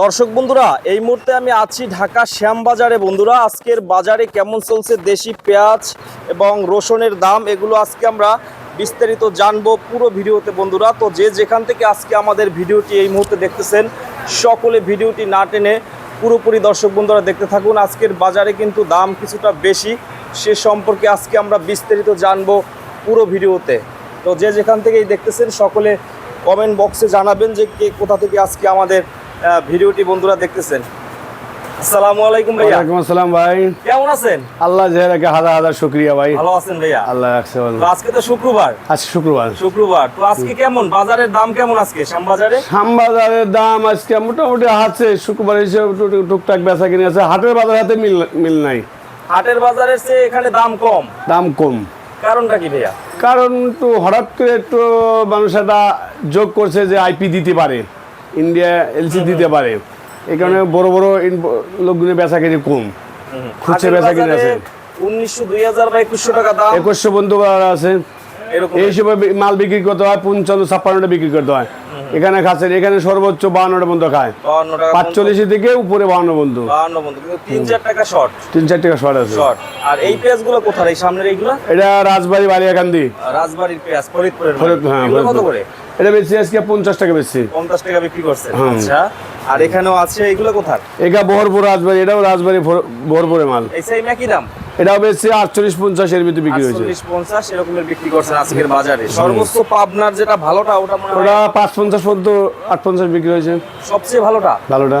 দর্শক বন্ধুরা, এই মুহূর্তে আমি আছি ঢাকা শ্যামবাজারে। বন্ধুরা, আজকের বাজারে কেমন চলছে দেশি পেঁয়াজ এবং রসুনের দাম, এগুলো আজকে আমরা বিস্তারিত জানব পুরো ভিডিওতে বন্ধুরা। তো যে যেখান থেকে আজকে আমাদের ভিডিওটি এই মুহূর্তে দেখতেছেন, সকলে ভিডিওটি না টেনে পুরোপুরি দর্শক বন্ধুরা দেখতে থাকুন। আজকের বাজারে কিন্তু দাম কিছুটা বেশি, সে সম্পর্কে আজকে আমরা বিস্তারিত জানব পুরো ভিডিওতে। তো যে যেখান থেকেই দেখতেছেন, সকলে কমেন্ট বক্সে জানাবেন যে কে কোথা থেকে আজকে আমাদের ভিডিওটি বন্ধুরা দেখতেছেন। আসসালামু আলাইকুম ভাইয়া। ওয়ালাইকুম আসসালাম ভাই। কেমন আছেন? আল্লাহ হাজার হাজার শুক্রিয়া ভাই। ভালো আছেন ভাইয়া? আল্লাহ রাখছে ভালো। তো আজকে তো শুক্রবার। আজকে শুক্রবার। শুক্রবার। তো আজকে কেমন? বাজারের দাম কেমন আজকে? শ্যামবাজারে? শ্যামবাজারের দাম আজকে মোটামুটি আছে। শুক্রবার হিসেবে টুকটাক বেচা কিনে আছে। হাটের বাজার হাতে মিল মিল নাই। হাটের বাজারের চেয়ে এখানে দাম কম। দাম কম। কারণটা কি ভাইয়া? কারণ তো হঠাৎ করে একটু মানুষ একটা যোগ করছে যে আইপি দিতে পারে ইন্ডিয়া এলসি দিতে পারে। এই কারণে বড় বড় লোকগুলো বেচা কিনে কম। খুচরা বেচা কিনে আছে। উনিশশো দুই হাজার বা একুশশো টাকা দাম। একুশশো বন্ধু আছে। এই হিসেবে মাল বিক্রি করতে হয় পঞ্চান্ন ছাপ্পান্নটা বিক্রি করতে হয়। এখানে খাচ্ছেন এখানে সর্বোচ্চ বাহান্নটা বন্ধু খায়। পাঁচচল্লিশ থেকে উপরে বাহান্ন বন্ধু। তিন চার টাকা শর্ট তিন চার টাকা শর্ট আছে। আর এই পেঁয়াজগুলো কোথায়? এই সামনের এইগুলো? এটা রাজবাড়ি বালিয়াকান্দি। রাজবাড়ির পেঁয়াজ ফরিদপুরের হ্যাঁ, কত করে? এটা বেশি আজকে পঞ্চাশ টাকা বেশি পঞ্চাশ টাকা বিক্রি করছে। আচ্ছা। আর এখানেও আছে এগুলো কোথায়? এটা বহরপুর রাজবাড়ি এটাও রাজবাড়ি বহরপুরে মাল। এই সেম একই দাম? এটাও বেশি আটচল্লিশ পঞ্চাশ এর ভিতরে বিক্রি হয়েছে। পঞ্চাশ এরকমের বিক্রি করছেন আজকের বাজারে। সর্বোচ্চ পাবনার যেটা ভালোটা ওটা ওটা পাঁচ পঞ্চাশ পর্যন্ত আট পঞ্চাশ বিক্রি হয়েছে। সবচেয়ে ভালোটা? ভালোটা।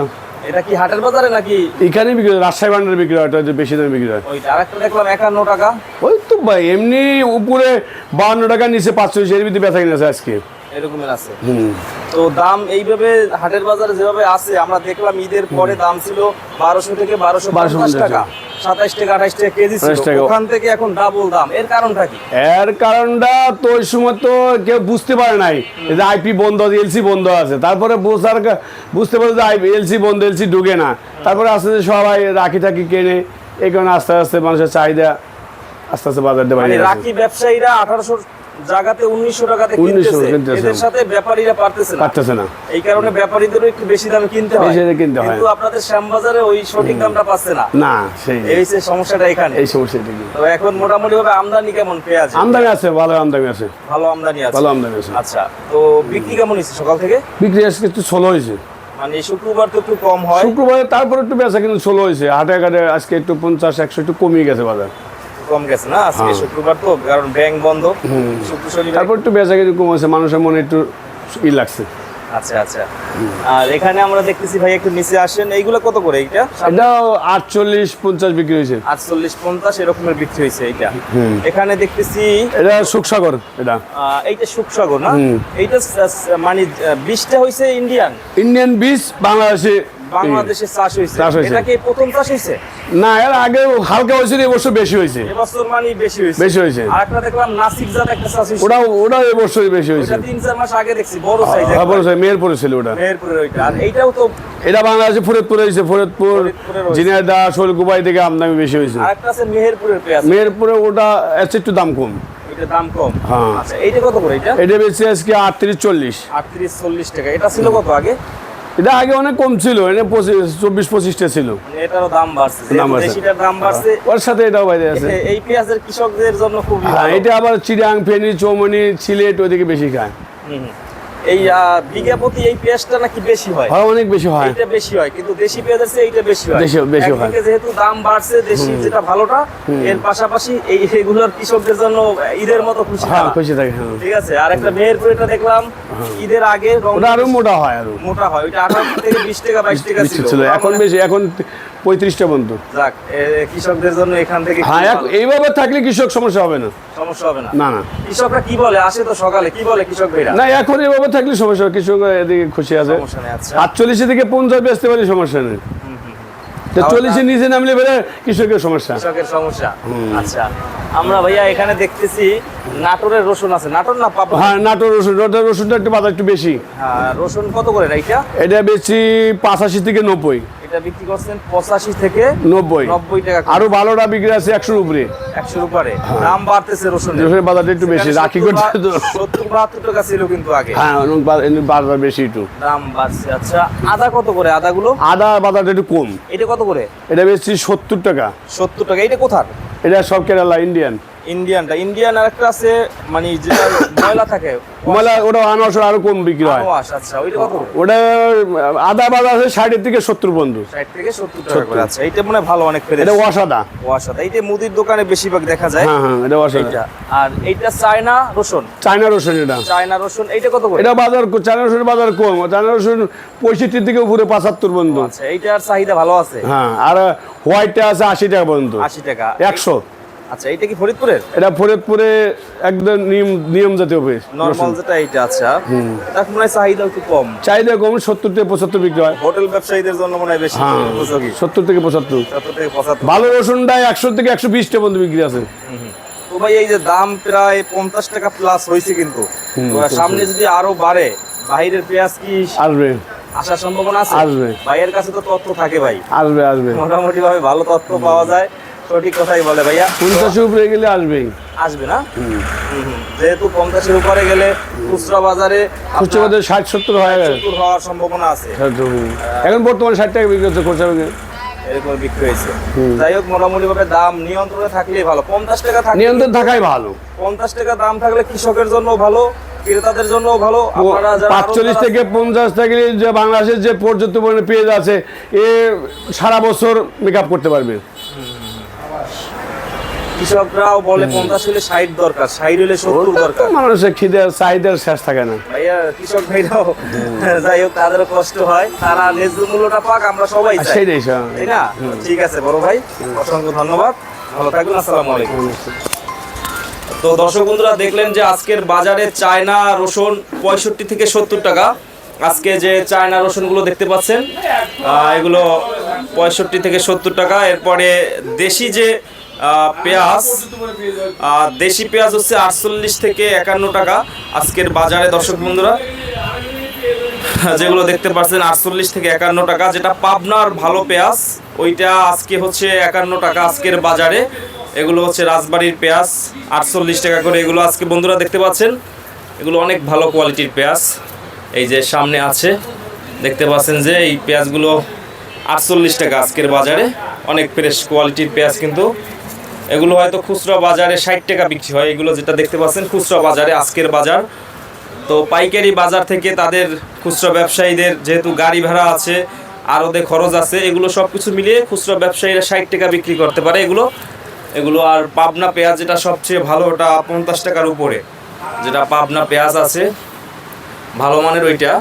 এটা কি হাটের বাজারে নাকি? এখানে বিক্রি হয় রাজশাহী বিক্রি হয় বেশি দামে বিক্রি হয়। ওই আরেকটা দেখলাম একান্ন টাকা। ওই তো ভাই এমনি উপরে বাহান্ন টাকা নিচে এর ভিতরে আজকে। এরকমের আছে। তো দাম এইভাবে হাটের বাজারে যেভাবে আছে আমরা দেখলাম ঈদের পরে দাম ছিল বারোশো থেকে বারোশো 1250 পঞ্চাশ টাকা। সাতাইশ টাকা আঠাইশ টাকা কেজি ছিল। 28 টাকা। ওখান থেকে এখন ডাবল দাম। এর কারণটা কি? এর কারণটা তো ওই সময় তো কেউ বুঝতে পারে নাই। যে আইপি বন্ধ এলসি বন্ধ আছে। তারপরে বুঝার বুঝতে পারে যে এলসি বন্ধ এলসি ঢুকে না। তারপরে আস্তে আস্তে সবাই রাখি টাকি কেনে। এই কারণে আস্তে আস্তে মানুষের চাহিদা আস্তে আস্তে বাজার দিয়ে মানে রাখি ব্যবসায়ীরা আঠারোশো জায়গাতে উনিশশো টাকাতে কিনতেছে। এদের সাথে ব্যাপারীরা পারতেছে না। পারতেছে না। এই কারণে ব্যাপারীদেরও একটু বেশি দামে কিনতে হয়। বেশি দামে কিনতে হয়। কিন্তু আপনাদের শ্যামবাজারে ওই সঠিক দামটা পাচ্ছে না। না সেই এই হচ্ছে সমস্যাটা এখানে। এই সমস্যাটা কি তো এখন মোটামুটি ভাবে আমদানি কেমন পেঁয়াজ আমদানি আছে ভালো আমদানি আছে। ভালো আমদানি আছে। ভালো আমদানি আছে। আচ্ছা তো বিক্রি কেমন হয়েছে সকাল থেকে? বিক্রি আজকে একটু ষোলো হয়েছে। মানে শুক্রবার তো একটু কম হয়। শুক্রবারে তারপরে একটু বেচা কিন্তু ষোলো হয়েছে। হাটে ঘাটে আজকে একটু পঞ্চাশ একশো একটু কমিয়ে গেছে বাজার। কম গেছে না? আজকে হ্যাঁ। শুক্রবার তো কারণ ব্যাংক বন্ধ। শুক্র শনিবার তারপর একটু বেচা কিন্তু কমেছে মানুষের মনে একটু ই লাগছে। আচ্ছা আচ্ছা। আর এখানে আমরা দেখতেছি ভাই একটু নিচে আসেন। এইগুলো কত করে এইটা? এটাও আটচল্লিশ পঞ্চাশ বিক্রি হয়েছে। আটচল্লিশ পঞ্চাশ এরকমের বিক্রি হয়েছে এইটা। এখানে দেখতেছি এটা সুখসাগর এটা। এইটা সুখসাগর না? এইটা মানে বীজটা হয়েছে ইন্ডিয়ান ইন্ডিয়ান বীজ বাংলাদেশে বাংলাদেশে চাষ হয়েছে। চাষ হয়েছে। এটা কি প্রথম চাষ হয়েছে? না এর আগে হালকা হয়েছিল এবছর বেশি হয়েছে। এবছর মানে বেশি হয়েছে। বেশি হয়েছে। আর একটা দেখলাম নাসিক জাত একটা চাষ হয়েছে। ওটাও ওটাও এবছরই বেশি হয়েছে। ওটা তিন চার মাস আগে দেখছি বড় সাইজ তারপরে মেহেরপুরে ছিল ওটা। মেহেরপুরের ওইটা। আর এইটাও তো এটা বাংলাদেশে ফরিদপুরে হয়েছে ফরিদপুর। জিনাইদা শৈলকুপাই থেকে আমদানি বেশি হয়েছে। আরেকটা আছে মেহেরপুরের পেঁয়াজ। মেহেরপুরে ওটা একটু দাম কম। দাম কম। হ্যাঁ। আচ্ছা এইটা কত করে এটা? এটা বেশি আজকে আটত্রিশ চল্লিশ। আটত্রিশ চল্লিশ টাকা। এটা ছিল কত আগে? এটা আগে অনেক কম ছিল এটা পঁচিশ চব্বিশ পঁচিশটা ছিল মানে এটারও দাম বাড়ছে দাম বাড়ছে। দাম বাড়ছে ওর সাথে এটাও বাইরে আছে এই পেঁয়াজের কৃষকদের জন্য খুব হ্যাঁ এটা আবার চিরাং ফেনি চৌমনি সিলেট ওইদিকে বেশি খায়। এই বিঘা প্রতি এই পেঁয়াজটা নাকি বেশি হয়? হয় অনেক বেশি হয়। এইটা বেশি হয় কিন্তু দেশি পেঁয়াজের চেয়ে এইটা বেশি হয়। দেশি- বেশি হয়। যেহেতু দাম বাড়ছে দেশি যেটা ভালোটা এর পাশাপাশি এই এগুলোর কৃষকদের জন্য ঈদের মতো খুশি হ্যাঁ খুশি থাকে হ্যাঁ। ঠিক আছে আর একটা মেহেরপুরেটা দেখলাম ঈদের আগে ওটা আরও মোটা হয় আরও। মোটা হয় ওইটা আঠারো থেকে বিশ টাকা বাইশ টাকা ছিল। ছিল। এখন মানে- বেশি এখন পঁয়ত্রিশটা পর্যন্ত যাক কৃষকদের জন্য এখান থেকে হ্যাঁ। এইভাবে থাকলে কৃষক সমস্যা হবে না। সমস্যা হবে না। না না। কৃষকরা কি বলে? আসে তো সকালে। কি বলে কৃষক ভাইরা না এখন এইভাবে থাকলে সমস্যা কৃষক এদিকে খুশি আছে। সমস্যা আচ্ছা। আটচল্লিশে থেকে পঞ্চাশ বেচতে পারি সমস্যা নেই। চল্লিশের নিচে নামলে বেড়ে কৃষকের সমস্যা। কৃষকের সমস্যা। আচ্ছা আমরা ভাইয়া এখানে দেখতেছি নাটোরের রসুন আছে। নাটোর না পাবনা? হ্যাঁ নাটোর রসুন। নাটোর রসুনটা একটু বাজার একটু বেশি। হ্যাঁ, রসুন কত করে এইটা এটা বেশি পাঁচাশি থেকে নব্বই। এটা বিক্রি করছেন পঁচাশি থেকে নব্বই। নব্বই টাকা আরও ভালোটা বিক্রি আছে একশোর উপরে। একশোর উপরে। দাম বাড়তেছে রসুন রসুনের বাজারটা একটু বেশি রাখি সত্তর বাহাত্তর টাকা ছিল কিন্তু আগে। হ্যাঁ বাজার বেশি একটু। দাম বাড়ছে। আচ্ছা আদা কত করে? আদাগুলো? আদা বাজারটা একটু কম। এটা কত করে? এটা বেশি সত্তর টাকা। সত্তর টাকা। এটা কোথার? এটা সব কেরালা ইন্ডিয়ান ইন্ডিয়ানটা। ইন্ডিয়ান আর একটা আছে মানে যেটা ময়লা থাকে মানে ওটা আনারস আরও কম বিক্রি হয়। আচ্ছা ওইটা কত? ওটা আদা বাজার আছে ষাটের থেকে সত্তর পর্যন্ত। ষাট থেকে সত্তর টাকা করে আচ্ছা এইটা মনে ভালো অনেক ফেরে এটা ওয়াসাদা ওয়াশ আদা। এইটা মুদির দোকানে বেশিরভাগ দেখা যায়। হ্যাঁ হ্যাঁ এটা ওয়াসাদা আর এইটা চায়না রসুন। চায়না রসুন এটা। চায়না রসুন এইটা কত করে? এটা বাজার চায়না রসুনের বাজার কম। চায়না রসুন পঁয়ষট্টি থেকে উপরে পঁচাত্তর পর্যন্ত। আচ্ছা এইটার চাহিদা ভালো আছে? হ্যাঁ আর হোয়াইটটা আছে আশি টাকা বন্ধু আশি টাকা। একশো। আচ্ছা এইটা কি ফরিদপুরের? এটা ফরিদপুরে একদম নিয়ম নিয়ম জাতীয় হবে নর্মাল যেটা এইটা আচ্ছা। তার মনে হয় চাহিদা একটু কম। চাহিদা কম সত্তর থেকে পঁচাত্তর বিক্রি হয়। হোটেল ব্যবসায়ীদের জন্য মনে হয় বেশি হ্যাঁ সত্তর থেকে পঁচাত্তর। সত্তর থেকে পঁচাত্তর। ভালো রসুনটা একশো থেকে একশো বিশটা পর্যন্ত বিক্রি আছে। তো ভাই এই যে দাম প্রায় পঞ্চাশ টাকা প্লাস হয়েছে কিন্তু। সামনে যদি আরও বাড়ে বাইরের পেঁয়াজ কি আসবে। আসার সম্ভাবনা আছে? আসবে। ভাইয়ের কাছে তো তথ্য থাকে ভাই। আসবে আসবে। মোটামুটি ভাবে ভালো তথ্য পাওয়া যায়। সঠিক কথাই বলে ভাইয়া। পঞ্চাশের উপরে গেলে আসবেই। আসবে না। যেহেতু পঞ্চাশের উপরে গেলে খুচরা বাজারে খুচরো বাজারে ষাট সত্তর হয়ে সত্তর হওয়ার সম্ভাবনা আছে। এখন বর্তমানে ষাট টাকা বিক্রি হচ্ছে খরচা বিক্রি এরকম বিক্রি হয়েছে। যাই হোক মোটামুটি ভাবে দাম নিয়ন্ত্রণে থাকলেই ভালো। পঞ্চাশ টাকা থাকলে নিয়ন্ত্রণ থাকাই ভালো। পঞ্চাশ টাকা দাম থাকলে কৃষকের জন্য ভালো ক্রেতাদের জন্য ভালো। আপনারা পাঁচচল্লিশ থেকে পঞ্চাশ থেকে যে বাংলাদেশের যে পর্যন্ত পরিমাণে পেঁয়াজ আছে এ সারা বছর মেকআপ করতে পারবে। কৃষকরাও বলে পঞ্চাশ হলে ষাট দরকার ষাট হলে সত্তর দরকার। মানুষের খিদে চাহিদার শেষ থাকে না। ভাইয়া কৃষক ভাইরাও যাই হোক তাদেরও কষ্ট হয়। তারা ন্যায্য মূল্যটা পাক আমরা সবাই চাই। তাই না? ঠিক আছে বড় ভাই অসংখ্য ধন্যবাদ। ভালো থাকবেন আসসালামু আলাইকুম। তো দর্শক বন্ধুরা দেখলেন যে আজকের বাজারে চায়না রসুন পঁয়ষট্টি থেকে সত্তর টাকা। আজকে যে চায়না রসুনগুলো দেখতে পাচ্ছেন এগুলো পঁয়ষট্টি থেকে সত্তর টাকা। এরপরে দেশি যে পেঁয়াজ। দেশি পেঁয়াজ হচ্ছে আটচল্লিশ থেকে একান্ন টাকা। আজকের বাজারে দর্শক বন্ধুরা, যেগুলো দেখতে পাচ্ছেন, আটচল্লিশ থেকে একান্ন টাকা। যেটা পাবনার ভালো পেঁয়াজ, ওইটা আজকে হচ্ছে একান্ন টাকা আজকের বাজারে। এগুলো হচ্ছে রাজবাড়ির পেঁয়াজ, আটচল্লিশ টাকা করে। এগুলো আজকে বন্ধুরা দেখতে পাচ্ছেন, এগুলো অনেক ভালো কোয়ালিটির পেঁয়াজ। এই যে সামনে আছে, দেখতে পাচ্ছেন যে এই পেঁয়াজগুলো আটচল্লিশ টাকা আজকের বাজারে। অনেক ফ্রেশ কোয়ালিটির পেঁয়াজ কিন্তু এগুলো হয়তো খুচরা বাজারে ষাট টাকা বিক্রি হয়, এগুলো যেটা দেখতে পাচ্ছেন, খুচরা বাজারে, আজকের বাজার। তো পাইকারি বাজার থেকে তাদের খুচরা ব্যবসায়ীদের যেহেতু গাড়ি ভাড়া আছে, আরদে খরচ আছে, এগুলো সব কিছু মিলিয়ে খুচরা ব্যবসায়ীরা ষাট টাকা বিক্রি করতে পারে। এগুলো এগুলো আর পাবনা পেঁয়াজ যেটা সবচেয়ে ভালো, ওটা পঞ্চাশ টাকার উপরে। যেটা পাবনা পেঁয়াজ আছে, ভালো মানের ওইটা।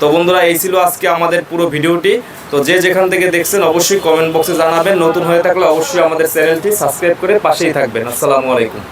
তো বন্ধুরা, এই ছিল আজকে আমাদের পুরো ভিডিওটি। তো যে যেখান থেকে দেখছেন অবশ্যই কমেন্ট বক্সে জানাবেন। নতুন হয়ে থাকলে অবশ্যই আমাদের চ্যানেলটি সাবস্ক্রাইব করে পাশেই থাকবেন। আসসালামু আলাইকুম।